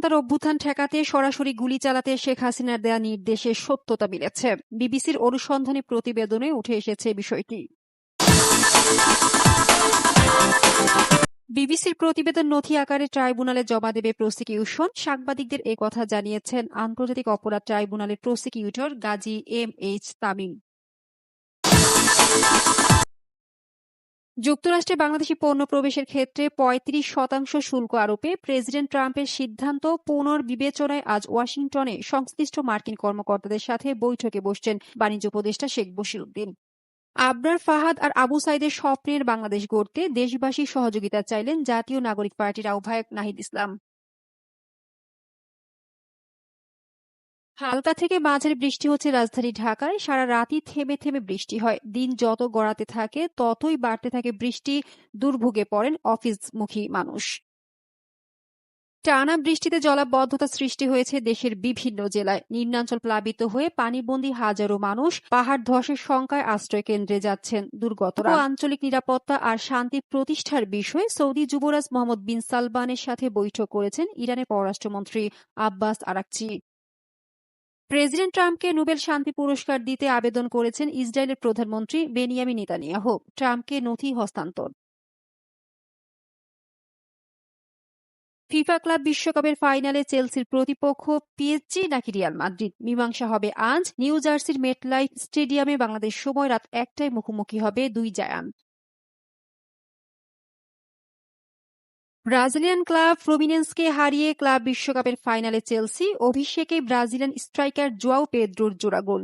জনতার অভ্যুত্থান ঠেকাতে, সরাসরি গুলি চালাতে শেখ হাসিনার দেয়া নির্দেশের সত্যতা মিলেছে। বিবিসির অনুসন্ধানী প্রতিবেদনে উঠে এসেছে বিষয়টি। বিবিসির প্রতিবেদন নথি আকারে ট্রাইব্যুনালে জমা দেবে প্রসিকিউশন। সাংবাদিকদের কথা জানিয়েছেন আন্তর্জাতিক অপরাধ ট্রাইব্যুনালের prosecutor Gazi M H Tamim. যুক্তরাষ্ট্রে বাংলাদেশি পণ্য প্রবেশের ক্ষেত্রে পঁয়ত্রিশ শতাংশ শুল্ক আরোপে প্রেসিডেন্ট ট্রাম্পের সিদ্ধান্ত পুনর্বিবেচনায় আজ ওয়াশিংটনে সংশ্লিষ্ট মার্কিন কর্মকর্তাদের সাথে বৈঠকে বসছেন বাণিজ্য উপদেষ্টা শেখ বশিরউদ্দিন আবরার ফাহাদ আর আবু সাইদের স্বপ্নের বাংলাদেশ গড়তে দেশবাসীর সহযোগিতা চাইলেন জাতীয় নাগরিক পার্টির আহ্বায়ক নাহিদ ইসলাম। হালকা থেকে মাঝারি বৃষ্টি হচ্ছে রাজধানী ঢাকায়। সারা রাতই থেমে থেমে বৃষ্টি হয়। দিন যত গড়াতে থাকে ততই বাড়তে থাকে বৃষ্টি। দুর্ভোগে পড়েন অফিসমুখী মানুষ। টানা বৃষ্টিতে জলাবদ্ধতা সৃষ্টি হয়েছে দেশের বিভিন্ন জেলায়। নিম্নাঞ্চল প্লাবিত হয়ে পানিবন্দী হাজারো মানুষ পাহাড় ধসের শঙ্কায় আশ্রয় কেন্দ্রে যাচ্ছেন দুর্গতরা। আঞ্চলিক নিরাপত্তা আর শান্তি প্রতিষ্ঠার বিষয়ে সৌদি যুবরাজ মোহাম্মদ বিন সালমানের সাথে বৈঠক করেছেন ইরানের পররাষ্ট্রমন্ত্রী আব্বাস আরাকচি। প্রেসিডেন্ট ট্রাম্পকে নোবেল শান্তি পুরস্কার দিতে আবেদন করেছেন ইসরায়েলের প্রধানমন্ত্রী বেনিয়ামিন নেতানিয়াহু। ট্রাম্পকে নথি হস্তান্তর। ফিফা ক্লাব বিশ্বকাপের ফাইনালে চেলসির প্রতিপক্ষ পিএসজি নাকি রিয়াল মাদ্রিদ? মীমাংসা হবে আজ। নিউ জার্সির মেটলাইফ স্টেডিয়ামে বাংলাদেশ সময় রাত একটায় মুখোমুখি হবে দুই জায়ান্ট ব্রাজিলিয়ান ক্লাব ফ্লুমিনেন্সকে হারিয়ে ক্লাব বিশ্বকাপের ফাইনালে চেলসি, অভিষেকে ব্রাজিলিয়ান স্ট্রাইকার জোয়াও পেদ্রোর জোড়া গোল।